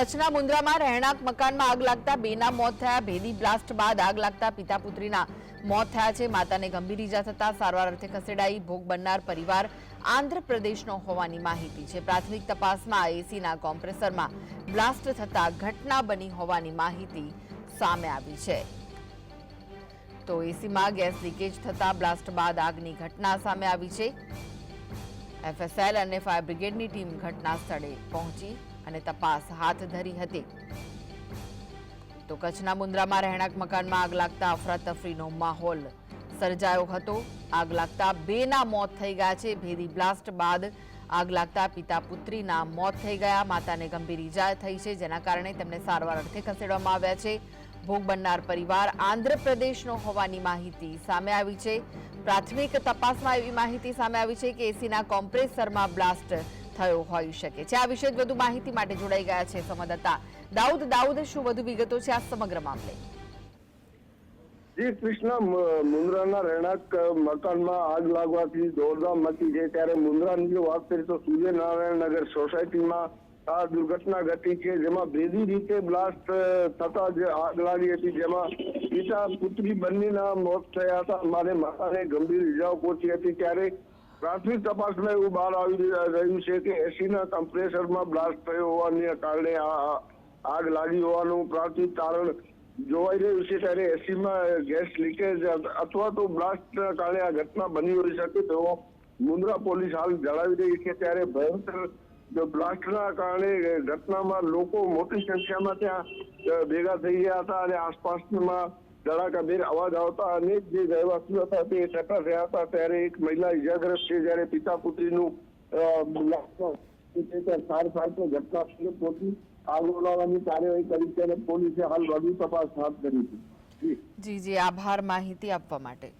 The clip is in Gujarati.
કચ્છના મુન્દ્રામાં રહેણાંક મકાનમાં આગ લાગતા બેના મોત થયા. ભેદી બ્લાસ્ટ બાદ આગ લાગતા પિતા પુત્રીના મોત થયા છે. માતાને ગંભીર ઈજા થતા સારવાર અર્થે ખસેડાઈ ભોગ બનનાર પરિવાર આંધ્રપ્રદેશનો હોવાની માહિતી છે. પ્રાથમિક તપાસમાં એસીના કોમ્પ્રેસરમાં બ્લાસ્ટ થતા ઘટના બની હોવાની માહિતી સામે આવી છે. તો એસીમાં ગેસ લીકેજ થતા બ્લાસ્ટ બાદ આગની ઘટના સામે આવી છે. એફએસએલ અને ફાયર બ્રિગેડની ટીમ ઘટના સ્થળે પહોંચી અને તપાસ હાથ ધરી હતી. તો કચ્છના મુન્દ્રામાં રહેણાંક મકાનમાં આગ લાગતા અફરાતફરીનો માહોલ સર્જાયો હતો. આગ લાગતા બેના મોત થઈ ગયા છે. ભેદી બ્લાસ્ટ બાદ આગ લાગતા પિતા પુત્રીના મોત થઈ ગયા. માતાને ગંભીર ઈજા થઈ છે, જેના કારણે તેમને સારવાર અર્થે ખસેડવામાં આવ્યા છે. ભોગ બનનાર પરિવાર આંધ્રપ્રદેશનો હોવાની માહિતી સામે આવી છે. પ્રાથમિક તપાસમાં એવી માહિતી સામે આવી છે કે એસીના કોમ્પ્રેસરમાં બ્લાસ્ટ થયો હોઈ શકે છે. આ વિશે વધુ માહિતી માટે જોડાઈ ગયા છે સંવાદદાતા દાઉદ. દાઉદ, શું વધુ વિગતો છે આ સમગ્ર મામલે? જી કૃષ્ણ મુન્દ્રાના રહેણાંક મકાનમાં આગ લાગવાથી દોડધામ મચી છે ત્યારે મુન્દ્રાની જો વાત કરીએ તો સૂર્યનારાયણ નગર સોસાયટીમાં આ દુર્ઘટના ઘટી છે, જેમાં ભેદી રીતે બ્લાસ્ટ થતા જે આગ લાગી હતી, જેમાં પિતા, પુત્રી બંનેના મોત થયા હતા. મારે માતાને ગંભીર ઇજાઓ પહોંચી હતી. ત્યારે પ્રાથમિક તપાસમાં એવું બહાર આવી રહ્યું છે કે એસીના કમ્પ્રેસરમાં બ્લાસ્ટ થયો હોવાને કારણે આ આગ લાગી હોવાનું પ્રાથમિક કારણ જોવાઈ રહ્યું છે. ત્યારે એસીમાં ગેસ લીકેજ અથવા તો બ્લાસ્ટના કારણે આ ઘટના બની હોઈ શકે તેવો મુન્દ્રા પોલીસ હાલ જણાવી રહી છે. ત્યારે ભયંકર જો બ્લાસ્ટના કારણે ઘટનામાં લોકો મોટી સંખ્યામાં ત્યાં ભેગા થઈ ગયા હતા અને આસપાસમાં ધડાકાભેર અવાજ આવતા અનેક જે રહેવાસીઓ હતા તે એકઠા થયા હતા. ત્યારે એક મહિલા ઇજાગ્રસ્ત છે જ્યારે પિતા પુત્રીનું સાર સાર ઘટના સ્થળે પહોંચી આગ ઓલાવવાની કાર્યવાહી કરી અને પોલીસે હાલ વધુ તપાસ હાથ ધરી છે. જી જી. આભાર માહિતી આપવા માટે.